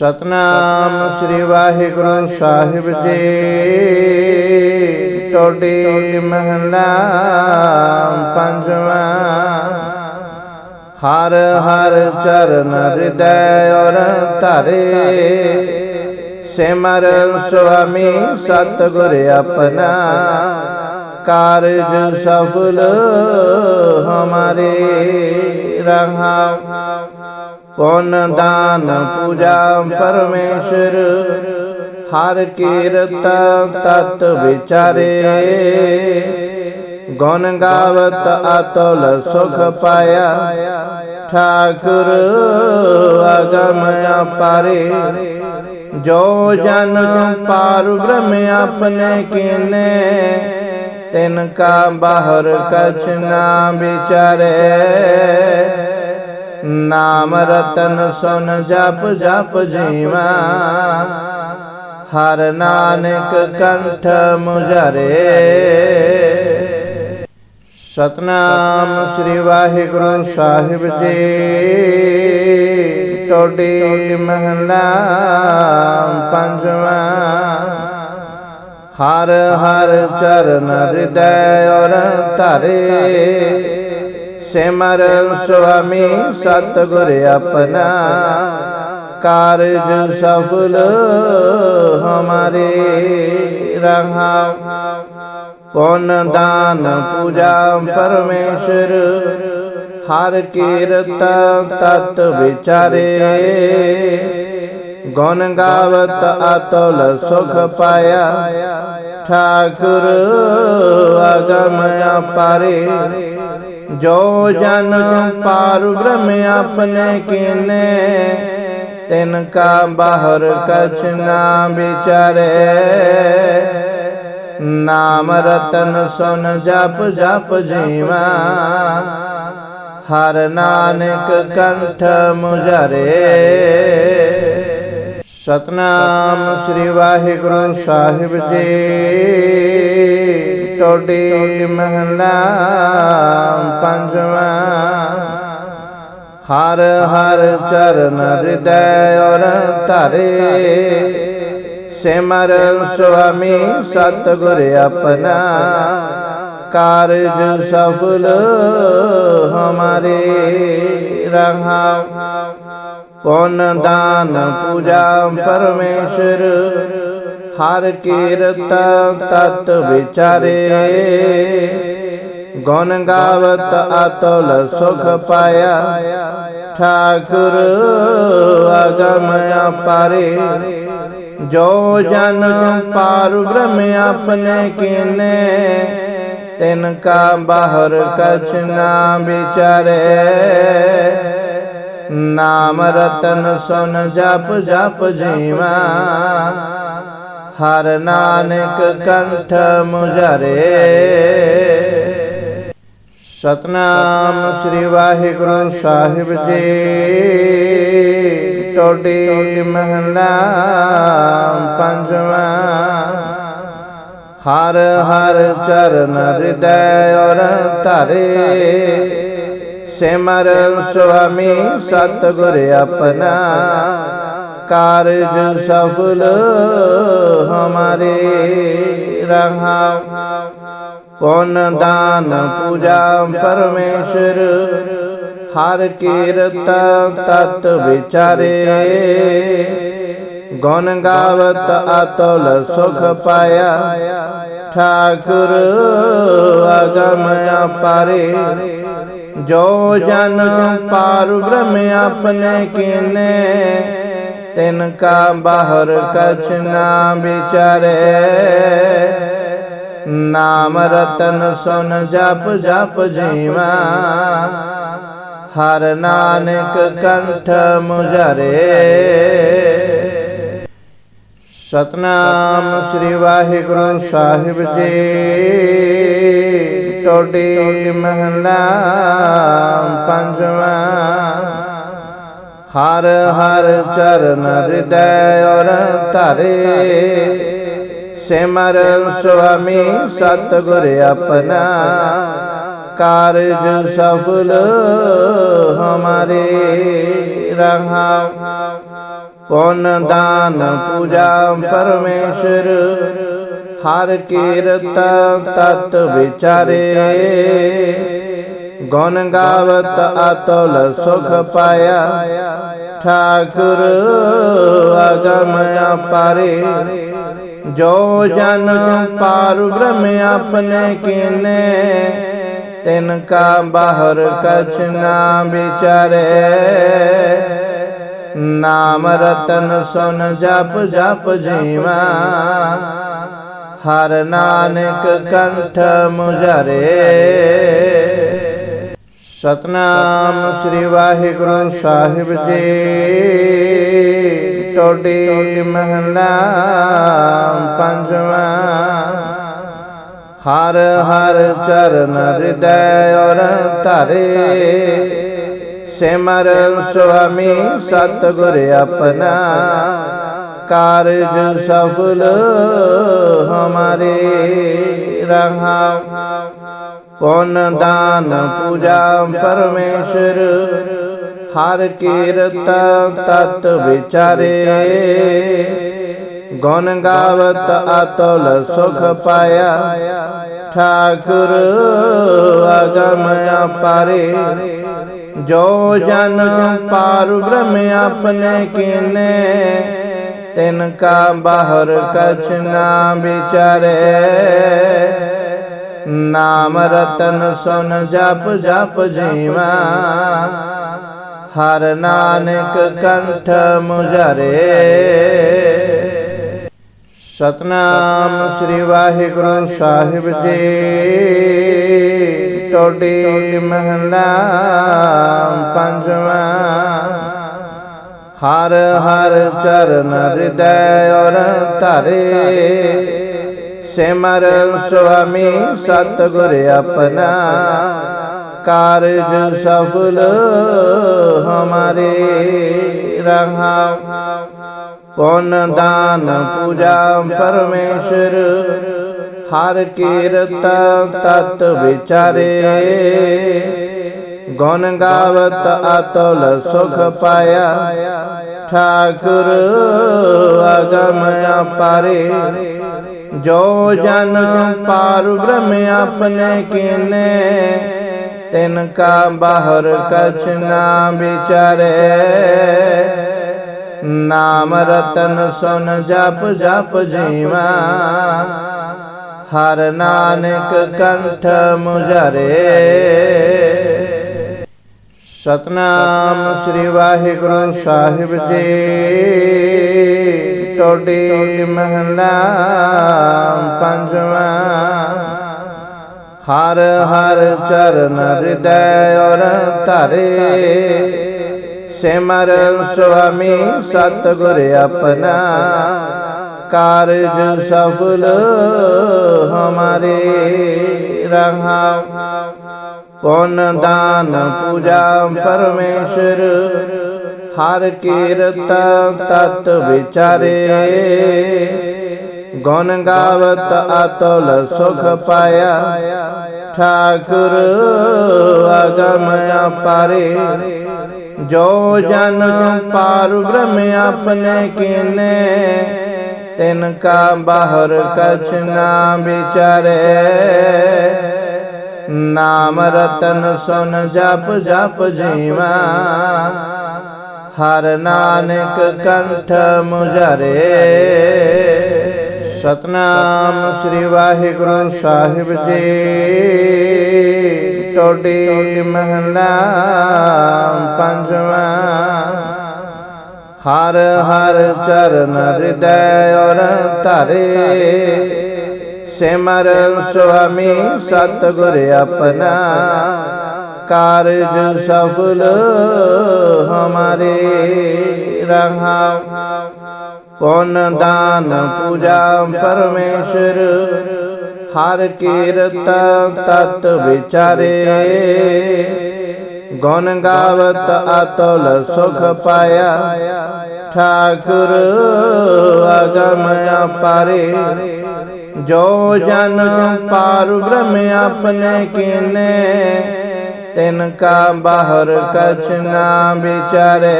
ਸਤਨਾਮ ਸ੍ਰੀ ਵਾਹਿਗੁਰੂ ਸਾਹਿਬ ਜੀ। ਟੋਡੀ ਮਹਲਾ ਪੰਜਵਾਂ। ਹਰ ਹਰ ਚਰਨ ਹਿਰਦੈ ਔਰ ਧਰੇ। ਸਿਮਰ ਸੁਆਮੀ ਸਤਿਗੁਰ ਆਪਣਾ। ਕਾਰਜ ਸਫਲ ਹਮਾਰੇ ਰਹਾ। ਪੁੰਨ ਦਾਨ ਪੂਜਾ ਪਰਮੇਸ਼ਰ? ਹਰ ਕੀਰਤ ਤਤ ਵਿਚਾਰੇ। ਗੁਣ ਗਾਵਤ ਅਤੁਲ ਸੁਖ ਪਾਇਆ। ਠਾਕੁਰ ਅਗਮ ਅਪਾਰੇ। ਜੋ ਜਨ ਪਾਰ ਬ੍ਰਹਮ ਆਪਣੇ ਕੀਨੇ, ਤਿਨ ਕਾ ਬਾਹਰ ਕਛ ਨਾ ਵਿਚਾਰੇ। ਨਾਮ ਰਤਨ ਸੁਨ ਜਪ ਜਪ ਜੀਵਾ। ਹਰ ਨਾਨਕ ਕੰਠ ਮੁਝਰੇ। ਸਤਨਾਮ ਸ੍ਰੀ ਵਾਹਿਗੁਰੂ ਸਾਹਿਬ ਜੀ। ਟੋਡੀ ਮਹਲਾ ਪੰਜਵਾਂ। ਹਰ ਹਰ ਚਰਨ ਹਿਰਦੈ ਔਰ ਧਰੇ। ਸਿਮਰ ਸੁਆਮੀ ਸਤਿਗੁਰ ਆਪਣਾ ਕਾਰਜ ਸਫਲ ਹਮਾਰੇ ਰਹਾ ਪੁੰਨ ਦਾਨ ਪੂਜਾ ਪਰਮੇਸ਼ਰ ਹਰ ਕੀਰਤ ਤਤ ਵਿਚਾਰੇ ਗੁਣ ਗਾਵਤ ਅਤੁਲ ਸੁਖ ਪਾਇਆ ਠਾਕੁਰ ਅਗਮ ਅਪਾਰੇ ਜੋ ਜਨ ਪਾਰ ਬ੍ਰਹਮ ਆਪਣੇ ਕੀਨੇ, ਤਿਨ ਕਾ ਬਾਹਰ ਕਛ ਨਾ ਵਿਚਾਰੇ। ਨਾਮ ਰਤਨ ਸੁਨ ਜਪ ਜਪ ਜੀਵਾ, ਹਰ ਨਾਨਕ ਕੰਠ ਮੁਜਰੇ ਸਤਨਾਮ ਸ੍ਰੀ ਵਾਹਿਗੁਰੂ ਸਾਹਿਬ ਜੀ। ਟੋਡੀ ਮਹਲਾ ਪੰਜਵਾ। ਹਰ ਹਰ ਚਰਨ ਹਿਰਦੈ ਔਰ ਧਰੇ। ਸਿਮਰ ਸੁਆਮੀ ਸਤਿਗੁਰ ਆਪਣਾ। ਕਾਰਜ ਸਫਲ ਹਮਾਰੇ ਰਹਾ। ਪੁੰਨ ਦਾਨ ਪੂਜਾ ਪਰਮੇਸ਼ਰ। ਹਰ ਕੀਰਤ ਤਤ ਵਿਚਾਰੇ। ਗੁਣ ਗਾਵਤ ਅਤੁਲ ਸੁਖ ਪਾਇਆ। ਠਾਕੁਰ ਅਗਮ ਅਪਾਰੇ। ਜੋ ਜਨ ਪਾਰ ਬ੍ਰਹਮ ਆਪਣੇ ਕੀਨੇ, ਤਿਨ ਕਾ ਬਾਹਰ ਕਛ ਨਾ ਵਿਚਾਰੇ। ਨਾਮ ਰਤਨ ਸੁਨ ਜਪ ਜਪ ਜੀਵਾ। ਹਰ ਨਾਨਕ ਕੰਠ ਮੁਜਰੇ ਸਤਨਾਮ ਸ੍ਰੀ ਵਾਹਿਗੁਰੂ ਸਾਹਿਬ ਜੀ। ਟੋਡੀ ਮਹਲਾ ਪੰਜਵਾ। ਹਰ ਹਰ ਚਰਨ ਹਿਰਦੈ ਔਰ ਧਰੇ। ਸਿਮਰ ਸੁਆਮੀ ਸਤਿਗੁਰ ਆਪਣਾ। ਕਾਰਜ ਸਫਲ ਹਮਾਰੇ ਰਹਾ। ਪੁੰਨ ਦਾਨ ਪੂਜਾ ਪਰਮੇਸ਼ਰ? ਹਰ ਕੀਰਤ ਤਤ ਵਿਚਾਰੇ। ਗੁਣ ਗਾਵਤ ਅਤੁਲ ਸੁਖ ਪਾਇਆ। ਠਾਕੁਰ ਅਗਮ ਅਪਾਰੇ। ਜੋ ਜਨ ਪਾਰ ਬ੍ਰਹਮ ਆਪਣੇ ਕੀਨੇ। ਤਿਨ ਕਾ ਬਾਹਰ ਕਛ ਨਾ ਵਿਚਾਰੇ। ਨਾਮ ਰਤਨ ਸੁਨ ਜਪ ਜਪ ਜੀਵਾ। ਹਰ ਨਾਨਕ ਕੰਠ ਮੁਜਰੇ ਸਤਨਾਮ ਸ੍ਰੀ ਵਾਹਿਗੁਰੂ ਸਾਹਿਬ ਜੀ। ਟੋਡੀ ਮਹਲਾ ਪੰਜਵਾ। ਹਰ ਹਰ ਚਰਨ ਹਿਰਦੈ ਔਰ ਧਰੇ। ਸਿਮਰ ਸੁਆਮੀ ਸਤਿਗੁਰ ਆਪਣਾ, ਕਾਰਜ ਸਫਲ ਹਮਾਰੇ ਰਹਾ। ਪੁੰਨ ਦਾਨ ਪੂਜਾ ਪਰਮੇਸ਼ਰ, ਹਰ ਕੀਰਤ ਤਤ ਵਿਚਾਰੇ। ਗੁਣ ਗਾਵਤ ਅਤੁਲ ਸੁਖ ਪਾਇਆ। ਠਾਕੁਰ ਅਗਮ ਅਪਾਰੇ। ਜੋ ਜਨ ਪਾਰ ਬ੍ਰਹਮ ਆਪਣੇ ਕੀਨੇ, ਤਿਨ ਕਾ ਬਾਹਰ ਕਛ ਨਾ ਵਿਚਾਰੇ। ਨਾਮ ਰਤਨ ਸੁਨ ਜਪ ਜਪ ਜੀਵਾ। ਹਰ ਨਾਨਕ ਕੰਠ ਮੁਜਰੇ ਸਤਨਾਮ ਸ੍ਰੀ ਵਾਹਿਗੁਰੂ ਸਾਹਿਬ ਜੀ। ਟੋਡੀ ਮਹਲਾ ਪੰਜਵਾਂ। ਹਰ ਹਰ ਚਰਨ ਹਿਰਦੈ ਔਰ ਧਰੇ। ਸਿਮਰ ਸੁਆਮੀ ਸਤਿਗੁਰ ਆਪਣਾ। ਕਾਰਜ ਸਫਲ ਹਮਾਰੇ ਰਹਾ। ਪੁੰਨ ਦਾਨ ਪੂਜਾ ਪਰਮੇਸ਼ਰ? ਹਰ ਕੀਰਤ ਤਤ ਵਿਚਾਰੇ। ਗੁਣ ਗਾਵਤ ਅਤੁਲ ਸੁਖ ਪਾਇਆ। ਠਾਕੁਰ ਅਗਮ ਅਪਾਰੇ। ਜੋ ਜਨ ਪਾਰ ਬ੍ਰਹਮ ਆਪਣੇ ਕੀਨੇ, ਤਿਨ ਕਾ ਬਾਹਰ ਕਛ ਨਾ ਵਿਚਾਰੇ। ਨਾਮ ਰਤਨ ਸੁਨ ਜਪ ਜਪ ਜੀਵਾ। ਹਰ ਨਾਨਕ ਕੰਠ ਮੁਜਰੇ ਸਤਨਾਮ ਸ੍ਰੀ ਵਾਹਿਗੁਰੂ ਸਾਹਿਬ ਜੀ। ਟੋਡੀ ਮਹਲਾ ਪੰਜਵਾ। ਹਰ ਹਰ ਚਰਨ ਹਿਰਦੈ ਔਰ ਧਰੇ। ਸਿਮਰ ਸੁਆਮੀ ਸਤਿਗੁਰ ਆਪਣਾ। ਕਾਰਜ ਸਫਲ ਹਮਾਰੇ ਰਹਾ। ਪੁੰਨ ਦਾਨ ਪੂਜਾ ਪਰਮੇਸ਼ਰ, ਹਰ ਕੀਰਤ ਤਤ ਵਿਚਾਰੇ। ਗੁਣ ਗਾਵਤ ਅਤੁਲ ਸੁਖ ਪਾਇਆ। ਠਾਕੁਰ ਅਗਮ ਅਪਾਰੇ। ਜੋ ਜਨ ਪਾਰ ਬ੍ਰਹਮ ਆਪਣੇ ਕੀਨੇ, ਤਿਨ ਕਾ ਬਾਹਰ ਕਛ ਨਾ ਵਿਚਾਰੇ। ਨਾਮ ਰਤਨ ਸੁਨ ਜਪ ਜਪ ਜੀਵਾ, ਹਰ ਨਾਨਕ ਕੰਠ ਮੁਜਰੇ ਸਤਨਾਮ ਸ੍ਰੀ ਵਾਹਿਗੁਰੂ ਸਾਹਿਬ ਜੀ। ਟੋਡੀ ਮਹਲਾ ਪੰਜਵਾ। ਹਰ ਹਰ ਚਰਨ ਹਿਰਦੈ ਔਰ ਧਰੇ। ਸਿਮਰ ਸੁਆਮੀ ਸਤਿਗੁਰ ਆਪਣਾ। ਕਾਰਜ ਸਫਲ ਹਮਾਰੇ ਰਹਾ। ਪੁੰਨ ਦਾਨ ਪੂਜਾ ਪਰਮੇਸ਼ਰ। ਹਰ ਕੀਰਤ ਤਤ ਵਿਚਾਰੇ। ਗੁਣ ਗਾਵਤ ਅਤੁਲ ਸੁਖ ਪਾਇਆ। ਠਾਕੁਰ ਅਗਮ ਅਪਾਰੇ। ਜੋ ਜਨ ਪਾਰ ਬ੍ਰਹਮ ਆਪਣੇ ਕੀਨੇ, ਤਿਨ ਕਾ ਬਾਹਰ ਕਛ ਨਾ ਵਿਚਾਰੇ। ਨਾਮ ਰਤਨ ਸੁਨ ਜਪ ਜਪ ਜੀਵਾ। ਹਰ ਨਾਨਕ ਕੰਠ ਮੁਜਰੇ ਸਤਨਾਮ ਸ੍ਰੀ ਵਾਹਿਗੁਰੂ ਸਾਹਿਬ ਜੀ। ਟੋਡੀ ਮਹਲਾ ਪੰਜਵਾਂ। ਹਰ ਹਰ ਚਰਨ ਹਿਰਦੈ ਔਰ ਧਰੇ। ਸਿਮਰ ਸੁਆਮੀ ਸਤਿਗੁਰ ਆਪਣਾ। ਕਾਰਜ ਸਫਲ ਹਮਾਰੇ ਰਹਾ। ਪੁੰਨ ਦਾਨ ਪੂਜਾ ਪਰਮੇਸ਼ਰ। ਹਰ ਕੀਰਤ ਤਤ ਵਿਚਾਰੇ। ਗੁਣ ਗਾਵਤ ਅਤੁਲ ਸੁਖ ਪਾਇਆ। ਠਾਕੁਰ ਅਗਮ ਅਪਾਰੇ। ਜੋ ਜਨ ਪਾਰ ਬ੍ਰਹਮ ਆਪਣੇ ਕੀਨੇ। ਤਿਨ ਕਾ ਬਾਹਰ ਕਛ ਨਾ ਵਿਚਾਰੇ।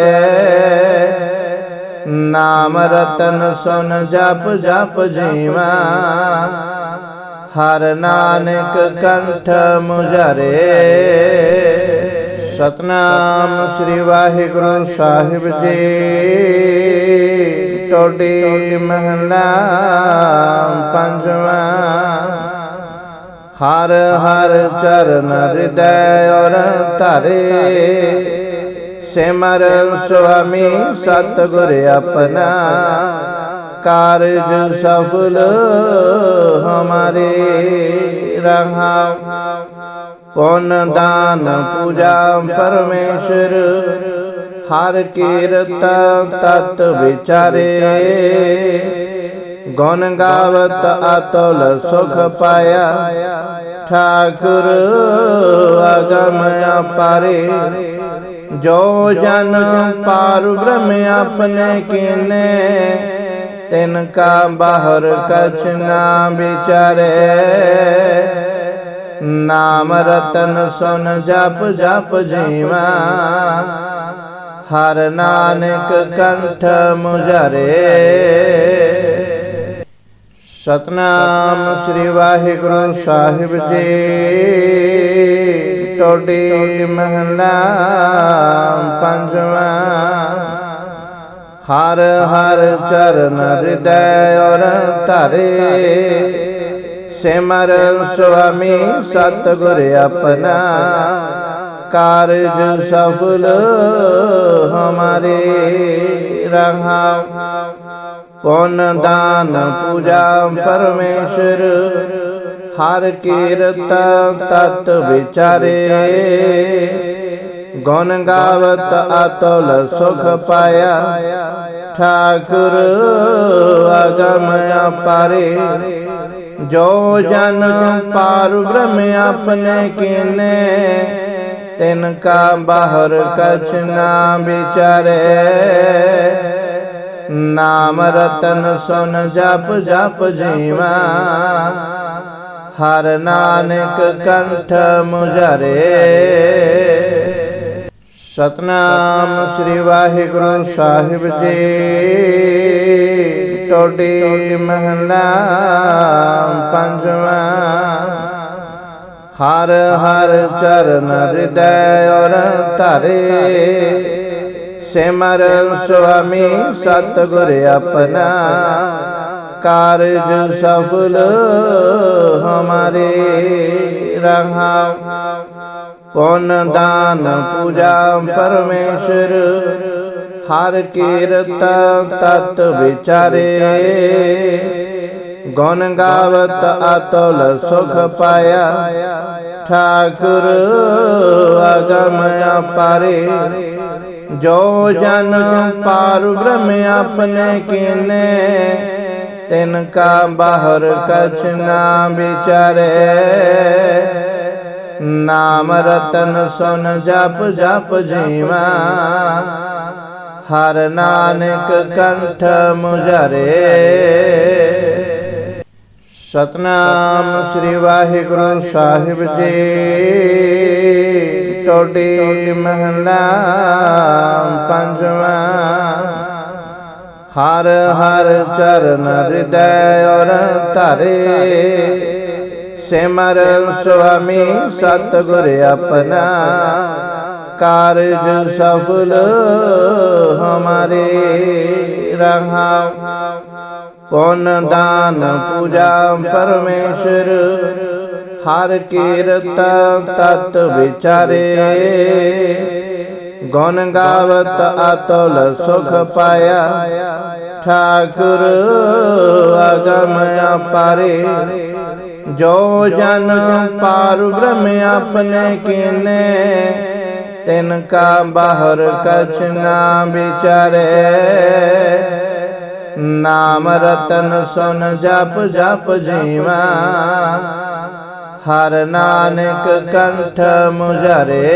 ਨਾਮ ਰਤਨ ਸੁਨ ਜਪ ਜਪ ਜੀਵਾ। ਹਰ ਨਾਨਕ ਕੰਠ ਮੁਜਰੇ ਸਤਨਾਮ ਸ੍ਰੀ ਵਾਹਿਗੁਰੂ ਸਾਹਿਬ ਜੀ। ਟੋਡੀ ਮਹਲਾ ਪੰਜਵਾ। ਹਰ ਹਰ ਚਰਨ ਹਿਰਦੈ ਔਰ ਧਰੇ। ਸਿਮਰ ਸੁਆਮੀ ਸਤਿਗੁਰ ਆਪਣਾ। ਕਾਰਜ ਸਫਲ ਹਮਾਰੇ ਰਹਾ। ਪੁੰਨ ਦਾਨ ਪੂਜਾ ਪਰਮੇਸ਼ਰ, ਹਰ ਕੀਰਤ ਤਤ ਵਿਚਾਰੇ। ਗੁਣ ਗਾਵਤ ਅਤੁਲ ਸੁਖ ਪਾਇਆ। ਠਾਕੁਰ ਅਗਮ ਅਪਾਰੇ। ਜੋ ਜਨ ਪਾਰ ਬ੍ਰਹਮ ਆਪਣੇ ਕੀਨੇ, ਤਿਨ ਕਾ ਬਾਹਰ ਕਛ ਨਾ ਵਿਚਾਰੇ। ਨਾਮ ਰਤਨ ਸੁਨ ਜਪ ਜਪ ਜੀਵਾ। ਹਰ ਨਾਨਕ ਕੰਠ ਮੁਜਰੇ ਸਤਨਾਮ ਸ੍ਰੀ ਵਾਹਿਗੁਰੂ ਸਾਹਿਬ ਜੀ। ਟੋਡੀ ਮਹਲਾ ਪੰਜਵਾ। ਹਰ ਹਰ ਚਰਨ ਹਿਰਦੈ ਔਰ ਧਰੇ। ਸਿਮਰ ਸੁਆਮੀ ਸਤਿਗੁਰ ਆਪਣਾ। ਕਾਰਜ ਸਫਲ ਹਮਾਰੇ ਰਹਾ। ਪੁੰਨ ਦਾਨ ਪੂਜਾ ਪਰਮੇਸ਼ਰ? ਹਰ ਕੀਰਤ ਤਤ ਵਿਚਾਰੇ। ਗੁਣ ਗਾਵਤ ਅਤਲ ਸੁਖ ਪਾਇਆ। ਠਾਕੁਰ ਅਗਮ ਅਪਾਰੇ। ਜੋ ਜਨ ਪਾਰ ਬ੍ਰਹਮ ਆਪਣੇ ਕੀਨੇ, ਤਿਨ ਕਾ ਬਾਹਰ ਕਛ ਨਾ ਵਿਚਾਰੇ। ਨਾਮ ਰਤਨ ਸੁਨ ਜਪ ਜਪ ਜੀਵਾ। ਹਰ ਨਾਨਕ ਕੰਠ ਮੁਜਰੇ ਸਤਨਾਮ ਸ੍ਰੀ ਵਾਹਿਗੁਰੂ ਸਾਹਿਬ ਜੀ। ਟੋਡੀ ਮਹਲਾ ਪੰਜਵਾ। ਹਰ ਹਰ ਚਰਨ ਹਿਰਦੈ ਔਰ ਧਰੇ। ਸਿਮਰ ਸੁਆਮੀ ਸਤਿਗੁਰ ਆਪਣਾ ਕਾਰਜ ਸਫਲ ਹਮਾਰੇ ਰਹਾ। ਪੁੰਨ ਦਾਨ ਪੂਜਾ ਪਰਮੇਸ਼ਰ ਹਰ ਕੀਰਤ ਤਤ ਵਿਚਾਰੇ। ਗੁਣ ਗਾਵਤ ਅਤੁਲ ਸੁਖ ਪਾਇਆ। ਠਾਕੁਰ ਅਗਮ ਅਪਾਰੇ। ਜੋ ਜਨ ਪਾਰ ਬ੍ਰਹਮ ਆਪਣੇ ਕੀਨੇ, ਤਿਨ ਕਾ ਬਾਹਰ ਕਛ ਨਾ ਵਿਚਾਰੇ। ਨਾਮ ਰਤਨ ਸੁਨ ਜਪ ਜਪ ਜੀਵਾ, ਹਰ ਨਾਨਕ ਕੰਠ ਮੁਜਰੇ ਸਤਨਾਮ ਸ੍ਰੀ ਵਾਹਿਗੁਰੂ ਸਾਹਿਬ ਜੀ। ਟੋਡੀ ਮਹਲਾ ਪੰਜਵਾ। ਹਰ ਹਰ ਚਰਨ ਹਿਰਦੈ ਔਰ ਧਰੇ। ਸਿਮਰ ਸੁਆਮੀ ਸਤਿਗੁਰ ਆਪਣਾ। ਕਾਰਜ ਸਫਲ ਹਮਾਰੇ ਰਹਾ। ਪੁੰਨ ਦਾਨ ਪੂਜਾ ਪਰਮੇਸ਼ਰ ਹਰ ਕੀਰਤ ਤਤ ਵਿਚਾਰੇ। ਗੁਣ ਗਾਵਤ ਅਤੁਲ ਸੁਖ ਪਾਇਆ। ਠਾਕੁਰ ਅਗਮ ਅਪਾਰੇ। ਜੋ ਜਨ ਪਾਰ ਬ੍ਰਹਮ ਆਪਣੇ ਕੀਨੇ। ਤਿਨ ਕਾ ਬਾਹਰ ਕਛ ਨਾ ਵਿਚਾਰੇ। ਨਾਮ ਰਤਨ ਸੁਨ ਜਪ ਜਪ ਜੀਵਾ। ਹਰ ਨਾਨਕ ਕੰਠ ਮੁਜਰੇ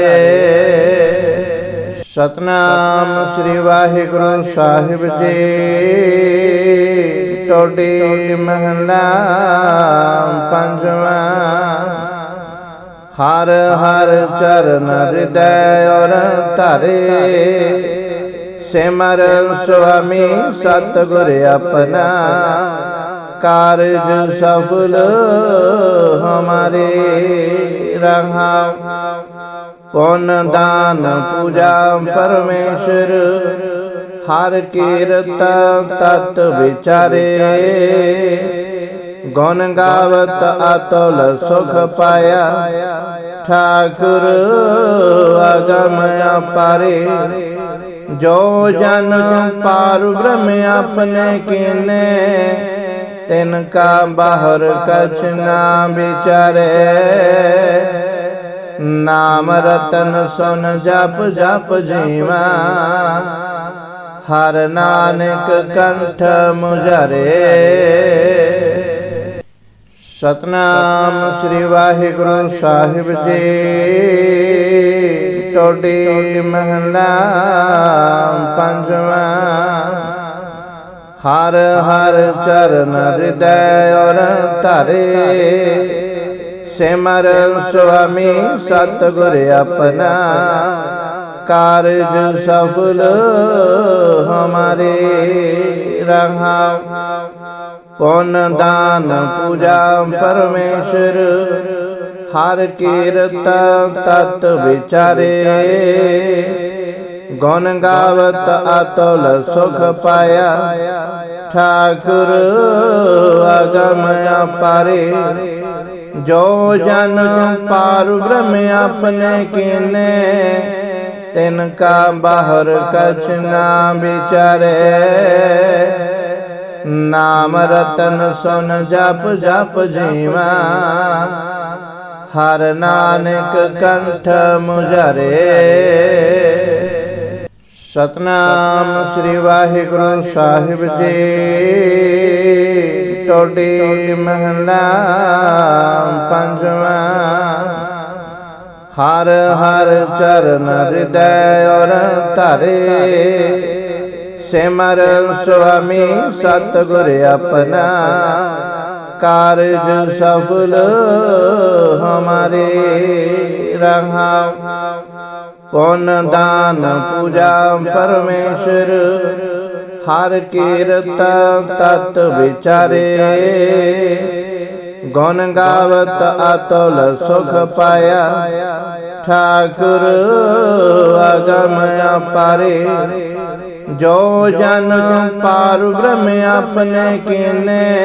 ਸਤਨਾਮ ਸ੍ਰੀ ਵਾਹਿਗੁਰੂ ਸਾਹਿਬ ਜੀ। ਟੋਡੀ ਮਹਲਾ ਪੰਜਵਾਂ। ਹਰ ਹਰ ਚਰਨ ਹਿਰਦੈ ਔਰ ਧਰੇ। ਸਿਮਰ ਸੁਆਮੀ ਸਤਿਗੁਰ ਆਪਣਾ। ਕਾਰਜ ਸਫਲ ਹਮਾਰੇ ਰਹਾ। ਪੁੰਨ ਦਾਨ ਪੂਜਾ ਪਰਮੇਸ਼ਰ। ਹਰ ਕੀਰਤ ਤਤ ਵਿਚਾਰੇ। ਗੁਣ ਗਾਵਤ ਅਤੁਲ ਸੁਖ ਪਾਇਆ। ਠਾਕੁਰ ਅਗਮ ਅਪਾਰੇ। ਜੋ ਜਨ ਪਾਰ ਕੀਨੇ। ਤਿਨ ਕਾ ਬਾਹਰ ਕਛ ਨਾ ਵਿਚਾਰੇ। ਨਾਮ ਰਤਨ ਸੁਨ ਜਪ ਜਪ ਜੀਵਾ। ਹਰ ਨਾਨਕ ਕੰਠ ਮੁਜਰੇ ਸਤਨਾਮ ਸ੍ਰੀ ਵਾਹਿਗੁਰੂ ਸਾਹਿਬ ਜੀ। ਟੋਡੀ ਮਹਲਾ ਪੰਜਵਾਂ। ਹਰ ਹਰ ਚਰਨ ਹਿਰਦੈ ਔਰ ਧਰੇ। ਸਿਮਰ ਸੁਆਮੀ ਸਤਿਗੁਰ ਆਪਣਾ। ਕਾਰਜ ਸਫਲ ਹਮਾਰੇ ਰਹਾ। ਪੁੰਨ ਦਾਨ ਪੂਜਾ ਪਰਮੇਸ਼ਰ, ਹਰ ਕੀਰਤ ਤਤ ਵਿਚਾਰੇ। ਗੁਣ ਗਾਵਤ ਅਤੁਲ ਸੁਖ ਪਾਇਆ। ਠਾਕੁਰ ਅਗਮ ਅਪਾਰੇ। ਜੋ ਜਨ ਪਾਰ ਬ੍ਰਹਮ ਆਪਣੇ ਕੀਨੇ, ਤਿਨ ਕਾ ਬਾਹਰ ਕਛ ਨਾ ਵਿਚਾਰੇ। ਨਾਮ ਰਤਨ ਸੁਨ ਜਪ ਜਪ ਜੀਵਾ। ਹਰ ਨਾਨਕ ਕੰਠ ਮੁਜਰੇ ਸਤਨਾਮ ਸ੍ਰੀ ਵਾਹਿਗੁਰੂ ਸਾਹਿਬ ਜੀ। ਟੋਡੀ ਮਹਲਾ ਪੰਜਵਾਂ। ਹਰ ਹਰ ਚਰਨ ਹਿਰਦੈ ਔਰ ਧਰੇ। ਸਿਮਰ ਸੁਆਮੀ ਸਤਿਗੁਰ ਆਪਣਾ। ਕਾਰਜ ਸਫਲ ਹਮਾਰੇ ਰਹਾ। ਪੁੰਨ ਦਾਨ ਪੂਜਾ ਪਰਮੇਸ਼ਰ? ਹਰ ਕੀਰਤ ਤਤ ਵਿਚਾਰੇ। ਗੁਣ ਗਾਵਤ ਅਤੁਲ ਸੁਖ ਪਾਇਆ। ਠਾਕੁਰ ਅਗਮ ਅਪਾਰੇ। ਜੋ ਜਨ ਪਾਰ ਬ੍ਰਹਮ ਆਪਣੇ ਕੀਨੇ,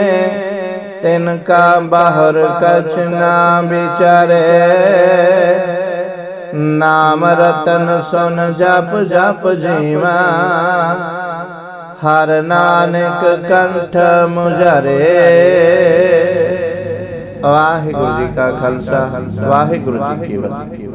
ਤਿਨ ਕਾ ਬਾਹਰ ਕਛ ਨਾ ਵਿਚਾਰੇ। ਨਾਮ ਰਤਨ ਸੁਨ ਜਪ ਜਪ ਜੀਵਾ। ਹਰ ਨਾਨਕ ਕੰਠ ਮੁਜਰੇ ਵਾਹਿਗੁਰੂ ਜੀ ਕਾ ਖਾਲਸਾ ਵਾਹਿਗੁਰੂ ਜੀ ਕੀ ਫਤਿਹ।